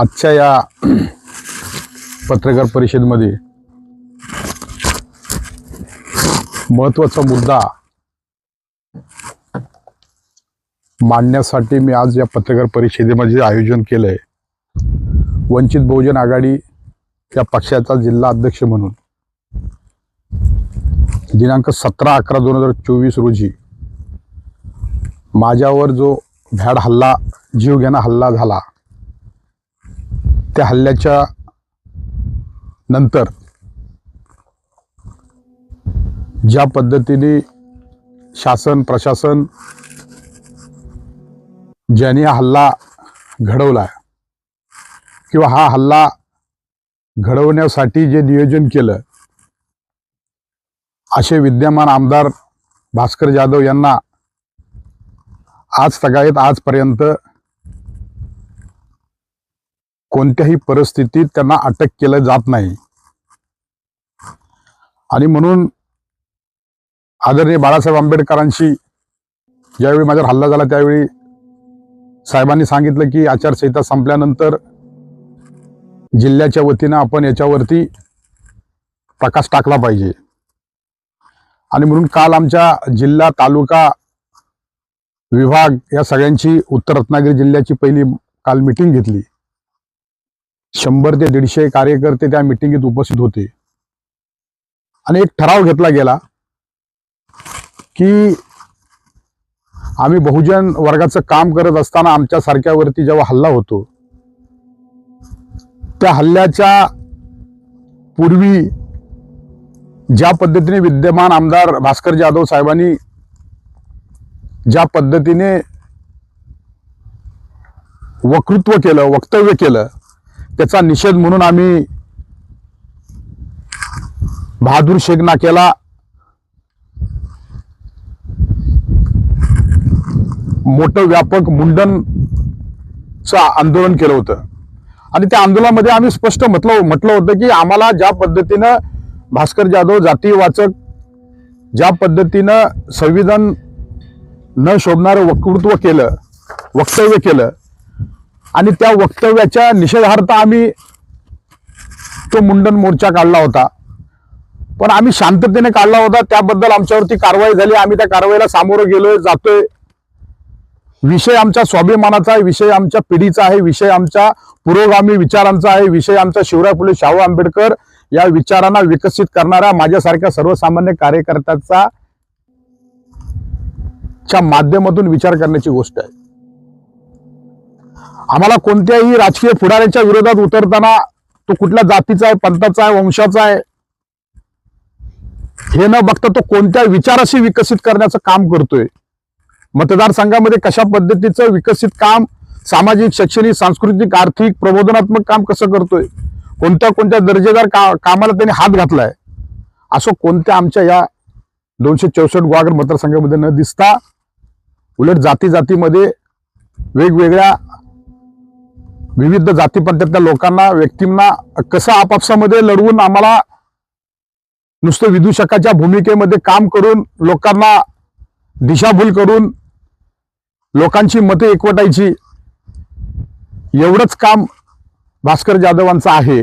आजच्या या पत्रकार परिषदेमध्ये महत्त्वाचा मुद्दा मांडण्यासाठी मी आज या पत्रकार परिषदेमध्ये आयोजन केलंय वंचित बहुजन आघाडी या पक्षाचा जिल्हा अध्यक्ष म्हणून. दिनांक सतरा अकरा दोन हजार चोवीस रोजी माझ्यावर जो भ्याड हल्ला जीवघेणा हल्ला झाला त्या हल्ल्याच्या नंतर ज्या पद्धतीने शासन प्रशासन ज्याने हा हल्ला घडवला किंवा हा हल्ला घडवण्यासाठी जे नियोजन केलं असे विद्यमान आमदार भास्कर जाधव यांना आज सगळ्यात आजपर्यंत कोणत्याही परिस्थितीत त्यांना अटक केलं जात नाही. आणि म्हणून आदरणीय बाळासाहेब आंबेडकरांशी ज्यावेळी माझ्यावर हल्ला झाला त्यावेळी साहेबांनी सांगितलं की आचारसंहिता संपल्यानंतर जिल्ह्याच्या वतीनं आपण याच्यावरती प्रकाश टाकला पाहिजे. आणि म्हणून काल आमच्या जिल्हा तालुका विभाग या सगळ्यांची उत्तर रत्नागिरी जिल्ह्याची पहिली काल मिटिंग घेतली. शंभर ते दीडशे कार्यकर्ते त्या मिटिंगीत उपस्थित होते. आणि एक ठराव घेतला गेला की आम्ही बहुजन वर्गाचं काम करत असताना आमच्या सारख्यावरती जेव्हा हल्ला होतो त्या हल्ल्याच्या पूर्वी ज्या पद्धतीने विद्यमान आमदार भास्कर जाधव साहेबांनी ज्या पद्धतीने वक्तृत्व केलं वक्तव्य केलं त्याचा निषेध म्हणून आम्ही बहादूर शेख नाक्याला मोठं व्यापक मुंडनचं आंदोलन केलं होतं. आणि त्या आंदोलनामध्ये आम्ही स्पष्ट म्हटलं म्हटलं होतं की आम्हाला ज्या पद्धतीनं भास्कर जाधव जातीय वाचक ज्या पद्धतीनं संविधान न शोभणारं वक्तृत्व केलं वक्तव्य केलं आणि त्या वक्तव्याच्या निषेधार्थ आम्ही तो मुंडन मोर्चा काढला होता. पण आम्ही शांततेने काढला होता. त्याबद्दल आमच्यावरती कारवाई झाली. आम्ही त्या कारवाईला सामोरं गेलोय जातोय. विषय आमच्या स्वाभिमानाचा आहे विषय आमच्या पिढीचा आहे विषय आमच्या पुरोगामी विचारांचा आहे विषय आमचा शिवराय फुले शाहू आंबेडकर या विचारांना विकसित करणाऱ्या माझ्यासारख्या सर्वसामान्य कार्यकर्त्याचा च्या माध्यमातून विचार करण्याची गोष्ट आहे. आम्हाला कोणत्याही राजकीय पुढाऱ्याच्या विरोधात उतरताना तो कुठल्या जातीचा आहे पंथाचा आहे वंशाचा आहे हे न बघता तो कोणत्या विचाराशी विकसित करण्याचं काम करतोय? मतदारसंघामध्ये कशा पद्धतीचं विकसित काम सामाजिक शैक्षणिक सांस्कृतिक आर्थिक प्रबोधनात्मक काम कसं करतोय? कोणत्या कोणत्या दर्जेदार का कामाला त्यांनी हात घातलाय? असं कोणत्या आमच्या या दोनशे चौसष्ट ग्वागर मतदारसंघामध्ये न दिसता उलट जाती जातीमध्ये वेगवेगळ्या विविध जातीपंथातल्या लोकांना व्यक्तींना कसं आपापसामध्ये लढवून आम्हाला नुसतं विदूषकाच्या भूमिकेमध्ये काम करून लोकांना दिशाभूल करून लोकांची मते एकवटायची एवढंच काम भास्कर जाधवांचं आहे.